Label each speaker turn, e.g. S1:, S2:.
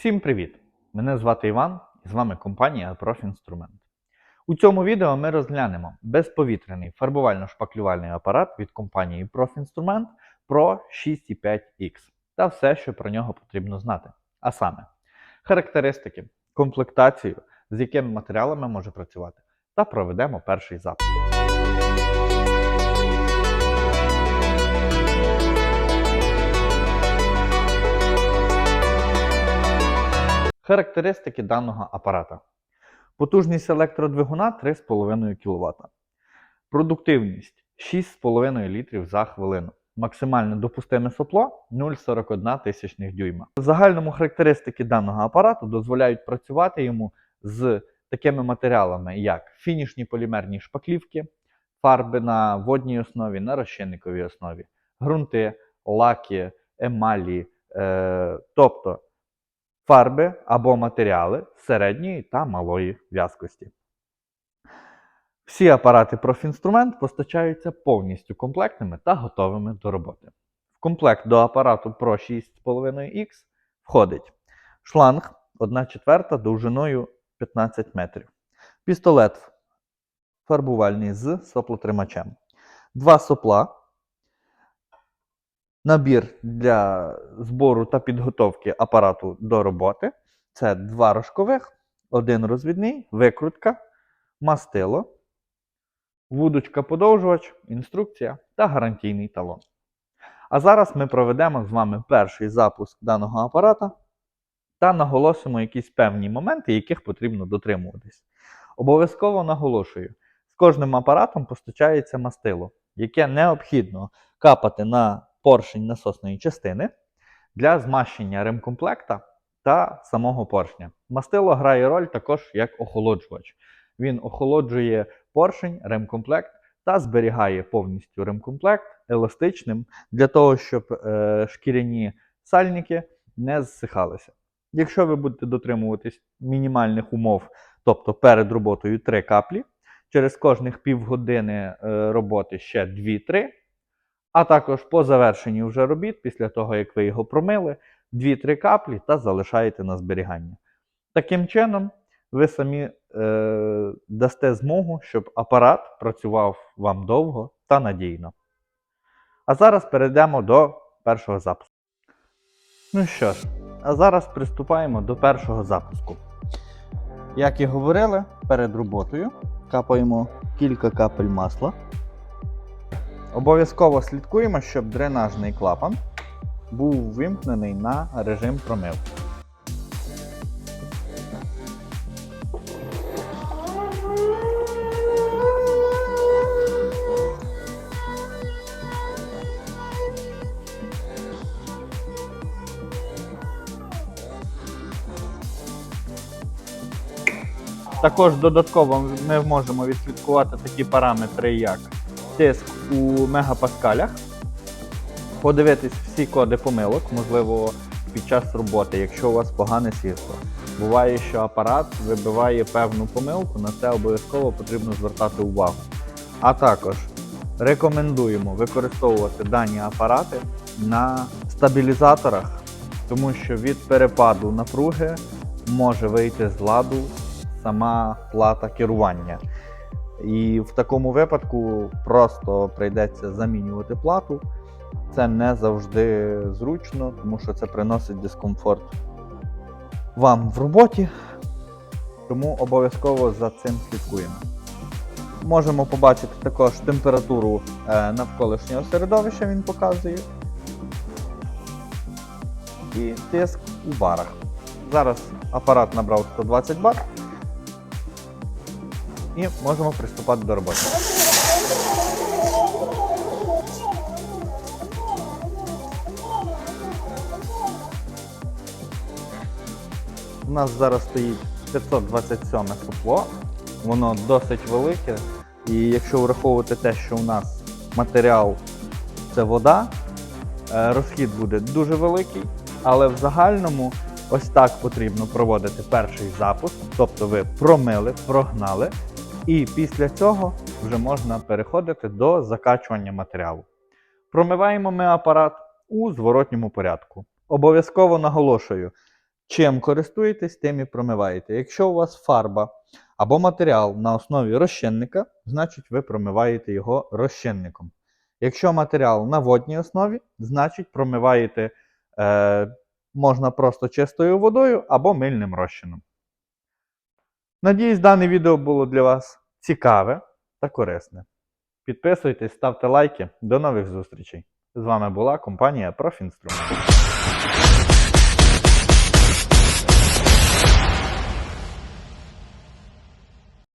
S1: Всім привіт! Мене звати Іван і з вами компанія Профінструмент. У цьому відео ми розглянемо безповітряний фарбувально-шпаклювальний апарат від компанії Профінструмент Pro 6.5X та все, що про нього потрібно знати. А саме, характеристики, комплектацію, з якими матеріалами може працювати, та проведемо перший запуск. Характеристики даного апарата. Потужність електродвигуна 3,5 кВт. Продуктивність 6,5 літрів за хвилину. Максимальне допустиме сопло 0,41 тисячних дюйма. В загальному характеристики даного апарату дозволяють працювати йому з такими матеріалами, як фінішні полімерні шпаклівки, фарби на водній основі, на розчинниковій основі, ґрунти, лаки, емалі, е, тобто фарби або матеріали середньої та малої в'язкості. Всі апарати профінструмент постачаються повністю комплектними та готовими до роботи. В комплект до апарату Pro 6,5X входить шланг 1 четверта довжиною 15 метрів, пістолет фарбувальний з соплотримачем, два сопла, набір для збору та підготовки апарату до роботи. Це два рожкових, один розвідний, викрутка, мастило, вудочка подовжувач, інструкція та гарантійний талон. А зараз ми проведемо з вами перший запуск даного апарата та наголосимо якісь певні моменти, яких потрібно дотримуватись. Обов'язково наголошую, з кожним апаратом постачається мастило, яке необхідно капати на поршень насосної частини для змащення ремкомплекта та самого поршня. Мастило грає роль також як охолоджувач. Він охолоджує поршень, ремкомплект та зберігає повністю ремкомплект еластичним для того, щоб е, шкіряні сальники не зсихалися. Якщо ви будете дотримуватись мінімальних умов, тобто перед роботою 3 каплі, через кожних півгодини е, роботи ще 2-3, а також по завершенні вже робіт, після того, як ви його промили, 2-3 каплі та залишаєте на зберігання. Таким чином, ви самі е, дасте змогу, щоб апарат працював вам довго та надійно. А зараз перейдемо до першого запуску. Ну що ж, а зараз приступаємо до першого запуску. Як і говорили, перед роботою капаємо кілька капель масла. Обов'язково слідкуємо, щоб дренажний клапан був вимкнений на режим промивки. Також додатково ми можемо відслідкувати такі параметри, як тиск у мегапаскалях, подивитись всі коди помилок, можливо, під час роботи, якщо у вас погане світло. Буває, що апарат вибиває певну помилку, на це обов'язково потрібно звертати увагу. А також рекомендуємо використовувати дані апарати на стабілізаторах, тому що від перепаду напруги може вийти з ладу сама плата керування. І в такому випадку просто прийдеться замінювати плату. Це не завжди зручно, тому що це приносить дискомфорт вам в роботі. Тому обов'язково за цим слідкуємо. Можемо побачити також температуру е, навколишнього середовища, він показує. І тиск у барах. Зараз апарат набрав 120 бар і можемо приступати до роботи. У нас зараз стоїть 527 сопло, воно досить велике. І якщо враховувати те, що у нас матеріал це вода, е, розхід буде дуже великий, але в загальному ось так потрібно проводити перший запуск, тобто ви промили, прогнали, і після цього вже можна переходити до закачування матеріалу. Промиваємо ми апарат у зворотньому порядку. Обов'язково наголошую, Чим користуєтесь, тим і промиваєте. Якщо у вас фарба або матеріал на основі розчинника, значить ви промиваєте його розчинником. Якщо матеріал на водній основі, значить промиваєте е, можна просто чистою водою або мильним розчином. Надіюсь, дане відео було для вас цікаве та корисне. Підписуйтесь, ставте лайки. До нових зустрічей. З вами була компанія Профінструмент.